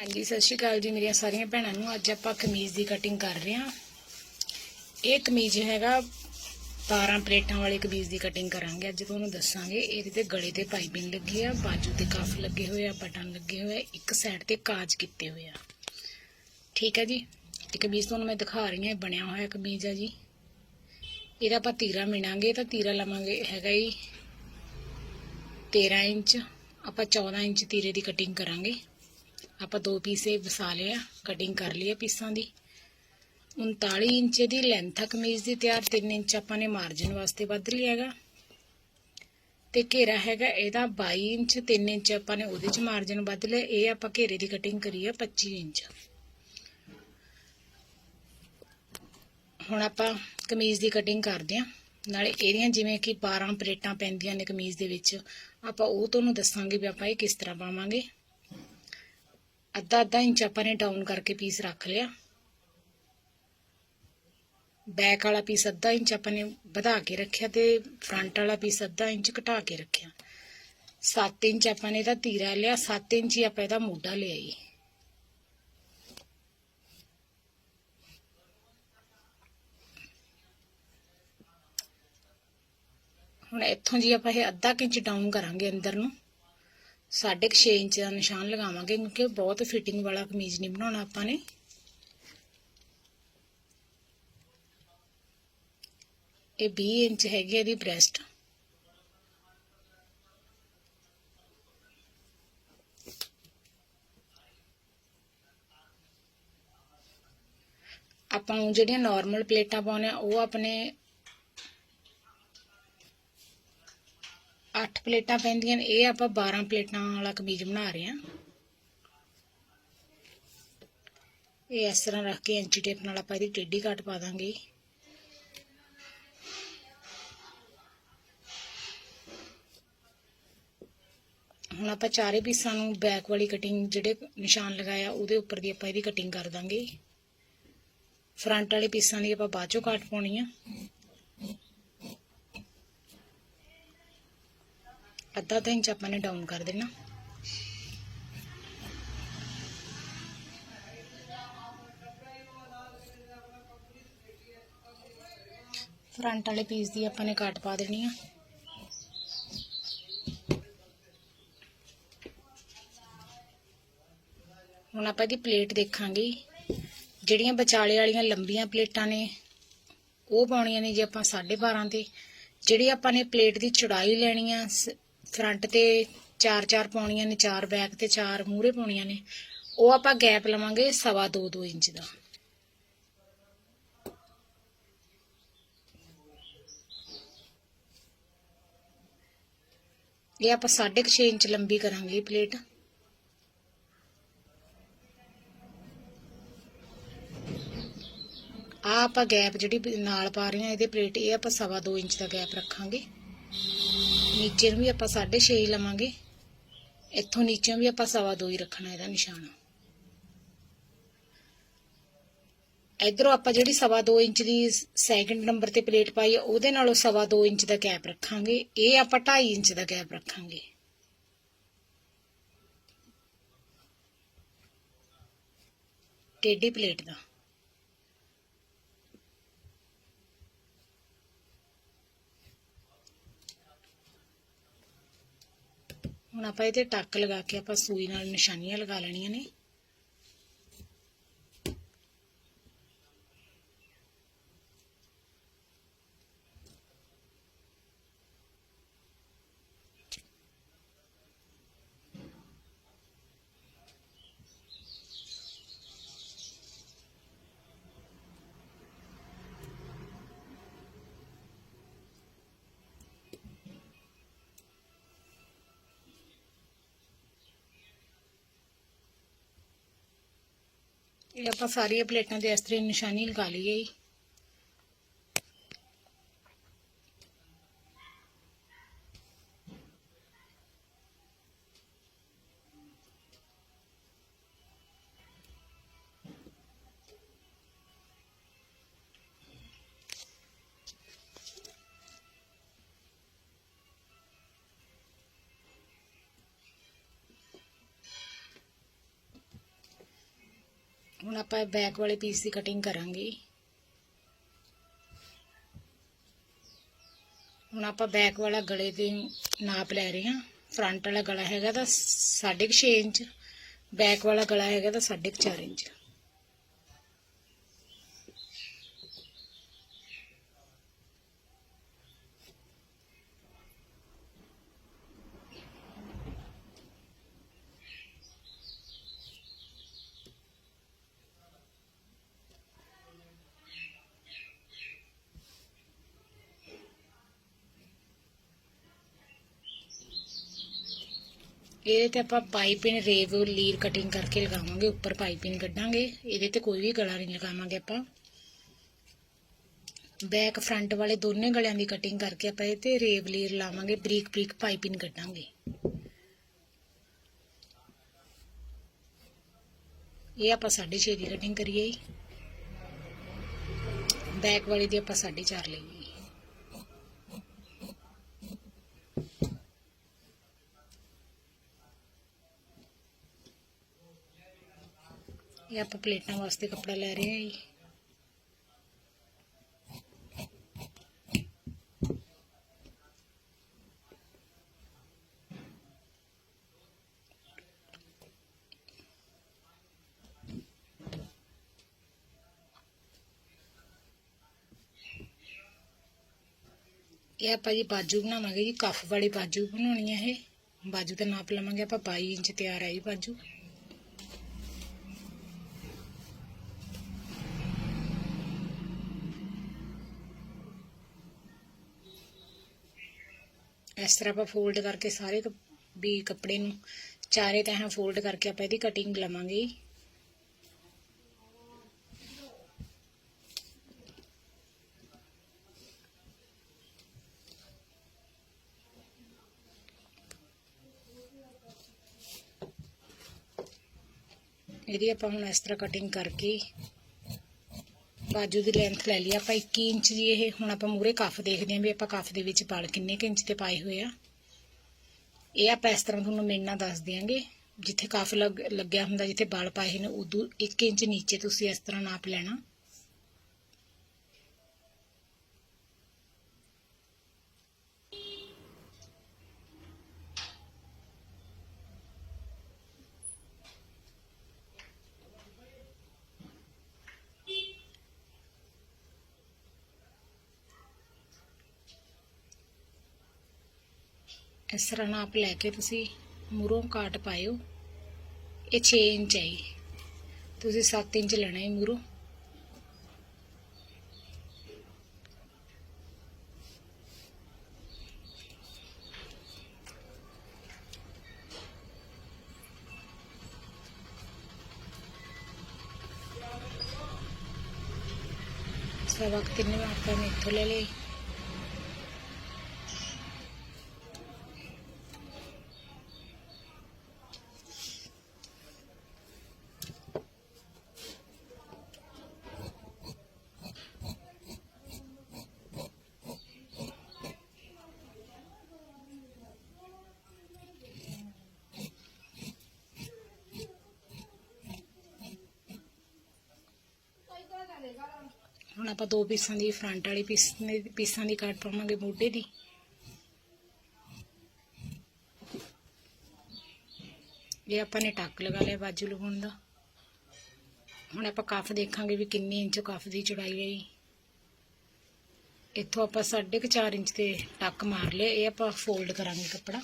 ਹਾਂਜੀ, ਸਤਿ ਸ਼੍ਰੀ ਅਕਾਲ ਜੀ ਮੇਰੀਆਂ ਸਾਰੀਆਂ ਭੈਣਾਂ ਨੂੰ। ਅੱਜ ਆਪਾਂ ਕਮੀਜ਼ ਦੀ ਕਟਿੰਗ ਕਰ ਰਹੇ ਹਾਂ। ਇਹ ਕਮੀਜ਼ ਹੈਗਾ 12 ਪਲੇਟਾਂ ਵਾਲੇ ਕਮੀਜ਼ ਦੀ ਕਟਿੰਗ ਕਰਾਂਗੇ। ਅੱਜ ਤੁਹਾਨੂੰ ਦੱਸਾਂਗੇ, ਇਹਦੇ ਤੇ ਗਲੇ ਤੇ ਪਾਈਪਿੰਗ ਲੱਗੀ ਆ, ਬਾਜੂ ਤੇ ਕਫ ਲੱਗੇ ਹੋਏ ਆ, ਬਟਨ ਲੱਗੇ ਹੋਏ ਆ, ਇੱਕ ਸਾਈਡ ਤੇ ਕਾਜ ਕੀਤੇ ਹੋਏ ਆ। ਠੀਕ ਹੈ ਜੀ? ਇਹ ਕਮੀਜ਼ ਤੁਹਾਨੂੰ ਮੈਂ ਦਿਖਾ ਰਹੀ ਹਾਂ ਬਣਿਆ ਹੋਇਆ ਕਮੀਜ਼ ਆ ਜੀ। ਇਹਦਾ ਆਪਾਂ ਤੀਰਾ ਮਿਣਾਂਗੇ, ਤਾਂ ਤੀਰਾ ਲਵਾਂਗੇ, ਹੈਗਾ ਜੀ 13 ਇੰਚ। ਆਪਾਂ 14 ਇੰਚ ਤੀਰੇ ਦੀ ਕਟਿੰਗ ਕਰਾਂਗੇ। ਆਪਾਂ ਦੋ ਪੀਸੇ ਵਸਾ ਲਏ ਆ ਕਟਿੰਗ ਕਰ ਲਈ ਆ ਪੀਸਾਂ ਦੀ। 39 ਇੰਚ ਦੀ ਲੈਂਥ ਆ ਕਮੀਜ਼ ਦੀ ਤਿਆਰ 3 ਇੰਚ ਆਪਾਂ ਨੇ ਮਾਰਜਨ ਵਾਸਤੇ ਵੱਧ ਲਿਆ ਹੈਗਾ। ਤੇ ਘੇਰਾ ਹੈਗਾ ਇਹਦਾ 22 ਇੰਚ 3 ਇੰਚ ਆਪਾਂ ਨੇ ਉਹਦੇ ਚ ਮਾਰਜਨ ਵੱਧ ਲਿਆ ਇਹ ਆਪਾਂ ਘੇਰੇ ਦੀ ਕਟਿੰਗ ਕਰੀ ਆ 25 ਇੰਚ। ਹੁਣ ਆਪਾਂ ਕਮੀਜ਼ ਦੀ ਕਟਿੰਗ ਕਰਦੇ ਆ। ਨਾਲੇ ਇਹਦੀਆਂ ਜਿਵੇਂ ਕਿ 12 ਪਲੇਟਾਂ ਪੈਂਦੀਆਂ ਨੇ ਕਮੀਜ਼ ਦੇ ਵਿੱਚ, ਆਪਾਂ ਉਹ ਤੁਹਾਨੂੰ ਦੱਸਾਂਗੇ ਵੀ ਆਪਾਂ ਇਹ ਕਿਸ ਤਰ੍ਹਾਂ ਪਾਵਾਂਗੇ। ਅੱਧਾ ਅੱਧਾ ਇੰਚ ਆਪਾਂ ਨੇ ਡਾਊਨ ਕਰਕੇ ਪੀਸ ਰੱਖ ਲਿਆ। ਬੈਕ ਵਾਲਾ ਪੀਸ ਅੱਧਾ ਇੰਚ ਆਪਾਂ ਨੇ ਵਧਾ ਕੇ ਰੱਖਿਆ ਤੇ ਫਰੰਟ ਵਾਲਾ ਪੀਸ ਅੱਧਾ ਇੰਚ ਘਟਾ ਕੇ ਰੱਖਿਆ। 7 ਇੰਚ ਆਪਾਂ ਨੇ ਇਹਦਾ ਤੀਰਾ ਲਿਆ 7 ਇੰਚ ਹੀ ਆਪਾਂ ਇਹਦਾ ਮੋਢਾ ਲਿਆ ਜੀ ਹੁਣ ਇੱਥੋਂ ਜੀ ਆਪਾਂ ਇਹ ਅੱਧਾ ਕੁ ਇੰਚ ਡਾਊਨ ਕਰਾਂਗੇ ਅੰਦਰ ਨੂੰ। ਸਾਢੇ ਕੁ 6 ਇੰਚ ਦਾ ਨਿਸ਼ਾਨ ਲਗਾਵਾਂਗੇ, ਕਿਉਂਕਿ ਬਹੁਤ ਫਿਟਿੰਗ ਵਾਲਾ ਕਮੀਜ਼ ਨਹੀਂ ਬਣਾਉਣਾ ਆਪਾਂ ਨੇ। ਇਹ 20 ਇੰਚ ਹੈਗੀ ਇਹਦੀ ਬ੍ਰੈਸਟ ਆਪਾਂ ਨੂੰ ਜਿਹੜੀਆਂ ਨਾਰਮਲ ਪਲੇਟਾਂ ਪਾਉਣੇ ਆ ਉਹ ਆਪਣੇ ਪਲੇਟਾਂ ਪੈਂਦੀਆਂ ਨੇ, ਇਹ ਆਪਾਂ 12 ਪਲੇਟਾਂ ਵਾਲਾ ਕਮੀਜ਼ ਬਣਾ ਰਹੇ ਹਾਂ। ਇਹ ਇਸ ਤਰ੍ਹਾਂ ਰੱਖ ਕੇ ਐਂਚੀ ਟੇਪ ਨਾਲ ਆਪਾਂ ਇਹਦੀ ਟੇਢੀ ਕੱਟ ਪਾ ਦਾਂਗੇ। ਹੁਣ ਆਪਾਂ ਚਾਰੇ ਪੀਸਾਂ ਨੂੰ ਬੈਕ ਵਾਲੀ ਕਟਿੰਗ ਜਿਹੜੇ ਨਿਸ਼ਾਨ ਲਗਾਇਆ, ਉਹਦੇ ਉੱਪਰ ਦੀ ਆਪਾਂ ਇਹਦੀ ਕਟਿੰਗ ਕਰ ਦਾਂਗੇ। ਫਰੰਟ ਵਾਲੇ ਪੀਸਾਂ ਦੀ ਆਪਾਂ ਬਾਅਦ ਚੋਂ ਕੱਟ ਪਾਉਣੀ ਆ। ਅੱਧਾ ਅੱਧਾ ਇੰਚ ਆਪਾਂ ਨੇ ਡਾਊਨ ਕਰ ਦੇਣਾ। ਫਰੰਟ ਵਾਲੇ ਪੀਸ ਦੀ ਆਪਾਂ ਨੇ ਕੱਟ ਪਾ ਦੇਣੀ ਆ। ਹੁਣ ਆਪਾਂ ਇਹਦੀ ਪਲੇਟ ਦੇਖਾਂਗੇ। ਜਿਹੜੀਆਂ ਵਿਚਾਲੇ ਵਾਲੀਆਂ ਲੰਬੀਆਂ ਪਲੇਟਾਂ ਨੇ, ਉਹ ਪਾਉਣੀਆਂ ਨੇ ਜੇ ਆਪਾਂ 12.5 ਤੇ। ਜਿਹੜੀ ਆਪਾਂ ਨੇ ਪਲੇਟ ਦੀ ਚੌੜਾਈ ਲੈਣੀ ਆ ਫਰੰਟ ਤੇ ਚਾਰ ਚਾਰ ਪਾਉਣੀਆਂ ਨੇ, ਚਾਰ ਬੈਕ ਤੇ ਚਾਰ ਮੂਹਰੇ ਪਾਉਣੀਆਂ ਨੇ, ਉਹ ਆਪਾਂ ਗੈਪ ਲਵਾਂਗੇ ਸਵਾ ਦੋ ਦੋ ਇੰਚ ਦਾ। ਇਹ ਆਪਾਂ 6.5 ਇੰਚ ਲੰਬੀ ਕਰਾਂਗੇ ਇਹ ਪਲੇਟ ਆ ਆਪਾਂ ਗੈਪ ਜਿਹੜੀ ਨਾਲ ਪਾ ਰਹੇ ਹਾਂ ਇਹਦੇ ਪਲੇਟ ਇਹ ਆਪਾਂ ਸਵਾ ਦੋ ਇੰਚ ਦਾ ਗੈਪ ਰੱਖਾਂਗੇ। ਨੀਚੇ ਨੂੰ ਵੀ ਆਪਾਂ 6.5 ਹੀ ਲਵਾਂਗੇ। ਇੱਥੋਂ ਨੀਚੇ ਵੀ ਆਪਾਂ ਸਵਾ ਦੋ ਹੀ ਰੱਖਣਾ ਇਹਦਾ ਨਿਸ਼ਾਨ। ਇਧਰੋਂ ਆਪਾਂ ਜਿਹੜੀ ਸਵਾ ਦੋ ਇੰਚ ਦੀ ਸੈਕਿੰਡ ਨੰਬਰ ਤੇ ਪਲੇਟ ਪਾਈ ਆ, ਉਹਦੇ ਨਾਲੋਂ ਸਵਾ ਦੋ ਇੰਚ ਦਾ ਗੈਪ ਰੱਖਾਂਗੇ। ਇਹ ਆਪਾਂ 2.5 ਇੰਚ ਦਾ ਗੈਪ ਰੱਖਾਂਗੇ। ਟੇਢੀ ਪਲੇਟ ਦਾ। ਹੁਣ ਆਪਾਂ ਇਹਦੇ ਟੱਕ ਲਗਾ ਕੇ ਆਪਾਂ ਸੂਈ ਨਾਲ ਨਿਸ਼ਾਨੀਆਂ ਲਗਾ ਲੈਣੀਆਂ ਨੇ। ਇਹ ਆਪਾਂ ਸਾਰੀਆਂ ਪਲੇਟਾਂ ਤੇ ਇਸ ਤਰ੍ਹਾਂ ਨਿਸ਼ਾਨੀ ਲਗਾ ਲਈਏ ਹੁਣ ਆਪਾਂ ਬੈਕ ਵਾਲੇ ਪੀਸ ਦੀ ਕਟਿੰਗ ਕਰਾਂਗੇ। ਹੁਣ ਆਪਾਂ ਬੈਕ ਵਾਲਾ ਗਲੇ ਦੇ ਨਾਪ ਲੈ ਰਹੇ ਹਾਂ। ਫਰੰਟ ਵਾਲਾ ਗਲਾ ਹੈਗਾ ਤਾਂ 6.5 ਇੰਚ ਬੈਕ ਵਾਲਾ ਗਲਾ ਹੈਗਾ ਤਾਂ 4.5 ਇੰਚ। ਇਹਦੇ ਤੇ ਆਪਾਂ ਪਾਈਪਿੰਗ ਰੇਵ ਲੀਰ ਕਟਿੰਗ ਕਰਕੇ ਲਗਾਵਾਂਗੇ, ਉੱਪਰ ਪਾਈਪਿੰਗ ਕੱਢਾਂਗੇ। ਇਹਦੇ ਤੇ ਕੋਈ ਵੀ ਗਲਾ ਨਹੀਂ ਲਗਾਵਾਂਗੇ ਆਪਾਂ। ਬੈਕ ਫਰੰਟ ਵਾਲੇ ਦੋਨੇ ਗਲਿਆਂ ਦੀ ਕਟਿੰਗ ਕਰਕੇ ਆਪਾਂ ਇਹ ਤੇ ਰੇਵ ਲੀਰ ਲਾਵਾਂਗੇ, ਬਰੀਕ ਬਰੀਕ ਪਾਈਪਿੰਗ ਕੱਢਾਂਗੇ। ਇਹ ਆਪਾਂ 6.5 ਦੀ ਕਟਿੰਗ ਕਰੀਏ ਜੀ। ਬੈਕ ਵਾਲੀ ਦੀ ਆਪਾਂ 4.5 ਲਈਏ। ਇਹ ਆਪਾਂ ਪਲੇਟਾਂ ਵਾਸਤੇ ਕੱਪੜਾ ਲੈ ਰਹੇ ਹਾਂ ਜੀ। ਇਹ ਆਪਾਂ ਜੀ ਬਾਜੂ ਬਣਾਵਾਂਗੇ ਜੀ, ਕਫ ਵਾਲੀ ਬਾਜੂ ਬਣਾਉਣੀ ਹੈ ਇਹ। ਬਾਜੂ ਦਾ ਨਾਪ ਲਵਾਂਗੇ ਆਪਾਂ 22 ਇੰਚ ਤਿਆਰ ਹੈ ਜੀ ਬਾਜੂ। ਇਸ ਤਰ੍ਹਾਂ ਆਪਾਂ ਫੋਲਡ ਕਰਕੇ ਸਾਰੇ ਕੱਪ- ਵੀ ਕੱਪੜੇ ਨੂੰ ਚਾਰੇ ਤਹਾਂ ਫੋਲਡ ਕਰਕੇ ਆਪਾਂ ਇਹਦੀ ਕਟਿੰਗ ਲਵਾਂਗੇ। ਇਹਦੀ ਆਪਾਂ ਹੁਣ ਇਸ ਤਰ੍ਹਾਂ ਕਟਿੰਗ ਕਰਕੇ ਬਾਜੂ ਦੀ ਲੈਂਥ ਲੈ ਲਈ। ਆਪਾਂ 21 ਇੰਚ ਦੀ ਇਹ ਹੁਣ ਆਪਾਂ ਮੂਰੇ ਕੱਫ ਦੇਖਦੇ ਆਂ ਵੀ ਆਪਾਂ ਕਫ ਦੇ ਵਿੱਚ ਬਲ ਕਿੰਨੇ ਕੁ ਇੰਚ ਤੇ ਪਾਏ ਹੋਏ ਆ। ਇਹ ਆਪਾਂ ਇਸ ਤਰ੍ਹਾਂ ਤੁਹਾਨੂੰ ਮੇਨਾ ਦੱਸ ਦਿਆਂਗੇ। ਜਿੱਥੇ ਕੱਫ ਲੱਗ- ਲੱਗਿਆ ਹੁੰਦਾ, ਜਿੱਥੇ ਬਲ ਪਾਏ ਨੇ, ਉਦੋਂ 1 ਇੰਚ ਨੀਚੇ ਤੁਸੀਂ ਇਸ ਤਰ੍ਹਾਂ ਨਾਪ ਲੈਣਾ। ਇਸ ਤਰ੍ਹਾਂ ਨਾਪ ਲੈ ਕੇ ਤੁਸੀਂ ਮੂਰੋਂ ਕਾਟ ਪਾਇਓ। ਇਹ 6 ਇੰਚ ਹੈ ਜੀ। ਤੁਸੀਂ 7 ਇੰਚ ਲੈਣਾ ਹੈ ਮੂਰੋਂ। ਸਵਾ ਕੁ ਤਿੰਨ ਆਪਾਂ ਨੇ ਇੱਥੋਂ ਲੈ ਲਈ ਹੁਣ ਆਪਾਂ ਦੋ ਪੀਸਾਂ ਦੀ ਫਰੰਟ ਵਾਲੀ ਪੀਸ ਪੀਸਾਂ ਦੀ ਕੱਟ ਪਾਵਾਂਗੇ ਮੋਢੇ ਦੀ। ਇਹ ਆਪਾਂ ਨੇ ਟੱਕ ਲਗਾ ਲਿਆ ਬਾਜੂ ਲਗਾਉਣ ਦਾ। ਹੁਣ ਆਪਾਂ ਕਫ ਦੇਖਾਂਗੇ ਵੀ ਕਿੰਨੀ ਇੰਚ ਕਫ ਦੀ ਚੌੜਾਈ ਹੈ ਇੱਥੋਂ ਆਪਾਂ 4.5 ਇੰਚ ਤੇ ਟੱਕ ਮਾਰ ਲਿਆ, ਇਹ ਆਪਾਂ ਫੋਲਡ ਕਰਾਂਗੇ ਕੱਪੜਾ।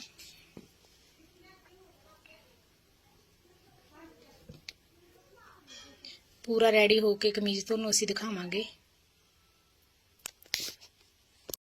ਪੂਰਾ ਰੈਡੀ ਹੋ ਕੇ ਕਮੀਜ਼ ਤੁਹਾਨੂੰ ਅਸੀਂ ਦਿਖਾਵਾਂਗੇ।